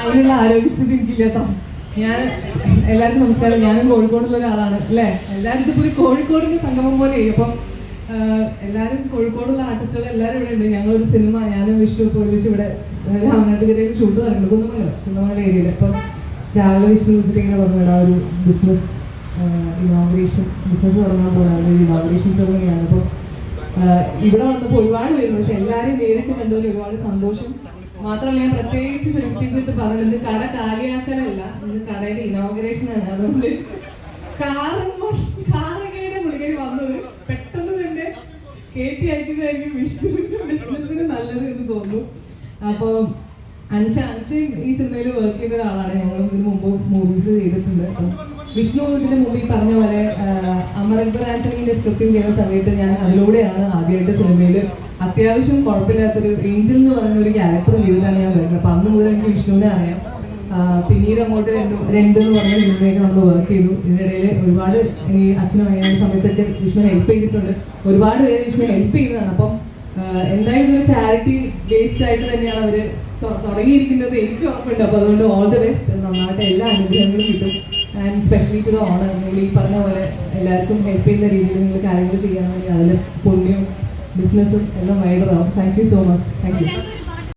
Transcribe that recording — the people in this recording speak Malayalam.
അതിനുള്ള ആരോഗ്യസ്ഥിതി എനിക്കില്ല കേട്ടോ ഞാൻ എല്ലാവർക്കും നമസ്കാരം. ഞാനും കോഴിക്കോടുള്ള ഒരാളാണ് അല്ലേ? എല്ലാവരും ഇതിപ്പോ ഒരു കോഴിക്കോടിന്റെ സംഗമം പോലെ അപ്പം എല്ലാവരും കോഴിക്കോടുള്ള ആർട്ടിസ്റ്റുകൾ എല്ലാവരും ഇവിടെ ഉണ്ട്. ഞങ്ങളൊരു സിനിമ ഞാനും വിഷ്ണു ഒക്കെ ഒരുമിച്ച് ഇവിടെ രാമനാട്ടുകരയിൽ ഷൂട്ട് നടക്കുന്നത് കുന്നമംഗലം കുന്നമംഗലം ഏരിയയിൽ. അപ്പം രാവിലെ വിഷ്ണു വിളിച്ചിട്ട് ഇങ്ങനെ പറഞ്ഞിടാ ഒരു ബിസിനസ് ഇനോഗ്രേഷൻ ബിസിനസ് തുടങ്ങാൻ പോകാൻ ഒരു ഇനോഗ്രേഷൻ തുടങ്ങിയാണ്. അപ്പോൾ ഇവിടെ വന്നപ്പോൾ ഒരുപാട് പേര് പക്ഷെ എല്ലാവരും നേരിട്ട് കണ്ടതിൽ ഒരുപാട് സന്തോഷം. മാത്രമല്ല ഞാൻ പ്രത്യേകിച്ച് സുരക്ഷിച്ചിട്ട് പറഞ്ഞത് കട കാലിയാക്കലല്ല ഇത് കടയുടെ ഇനോഗ്രേഷൻ ആണ്. അതുകൊണ്ട് കാറും കാറൊക്കെയുടെ പുള്ളിക്കാരി വന്നത് പെട്ടെന്ന് തന്നെ കയറ്റി അയക്കുന്നതായിരിക്കും വിഷ്ണുവിന്റെ ബിസിനസ്സിന് നല്ലത് എന്ന് തോന്നുന്നു. അപ്പോൾ അൻഷ അൻഷ ഈ സിനിമയിൽ വർക്ക് ചെയ്ത ഒരാളാണ്. ഞങ്ങൾ ഇതിന് മുമ്പ് മൂവീസ് ചെയ്തിട്ടുണ്ട്. വിഷ്ണു ഇതിന് മുമ്പ് പറഞ്ഞ പോലെ അമർ ആന്റണിന്റെ സ്ക്രിപ്റ്റിംഗ് ചെയ്യുന്ന സമയത്ത് ഞാൻ അതിലൂടെയാണ് ആദ്യമായിട്ട് സിനിമയിൽ അത്യാവശ്യം കുഴപ്പമില്ലാത്തൊരു ഏഞ്ചൽ എന്ന് പറയുന്ന ഒരു ക്യാരക്ടർ ചെയ്തിട്ടാണ് ഞാൻ വരുന്നത്. അപ്പം അന്ന് മുതൽ എനിക്ക് വിഷ്ണുവിനെ അറിയാം. പിന്നീട് അങ്ങോട്ട് രണ്ട് എന്ന് പറഞ്ഞ സിനിമയൊക്കെ നമ്മൾ വർക്ക് ചെയ്തു. ഇതിനിടയിൽ ഒരുപാട് ഈ അച്ഛനും വയ്യാത്ത സമയത്തൊക്കെ വിഷ്ണു ഹെൽപ്പ് ചെയ്തിട്ടുണ്ട്. ഒരുപാട് പേര് വിഷ്ണു ഹെൽപ്പ് ചെയ്യുന്നതാണ്. അപ്പം എന്തായാലും ഒരു ചാരിറ്റി ബേസ്ഡ് ആയിട്ട് തന്നെയാണ് അവർ തുടങ്ങിയിരിക്കുന്നത്. എനിക്ക് ഉറപ്പുണ്ട്. അപ്പോൾ അതുകൊണ്ട് ഓൾ ദ ബെസ്റ്റ് നന്നായിട്ട് എല്ലാ അനുഗ്രഹങ്ങളും കിട്ടും. And specially to the owner നിങ്ങൾ ഈ പറഞ്ഞ പോലെ എല്ലാവർക്കും ഹെൽപ്പ് ചെയ്യുന്ന രീതിയിൽ നിങ്ങൾ കാര്യങ്ങൾ ചെയ്യാൻ വേണ്ടി അതിൽ പുണ്യവും ബിസിനസ്സും എല്ലാം വൈഡറാവും thank you so much thank you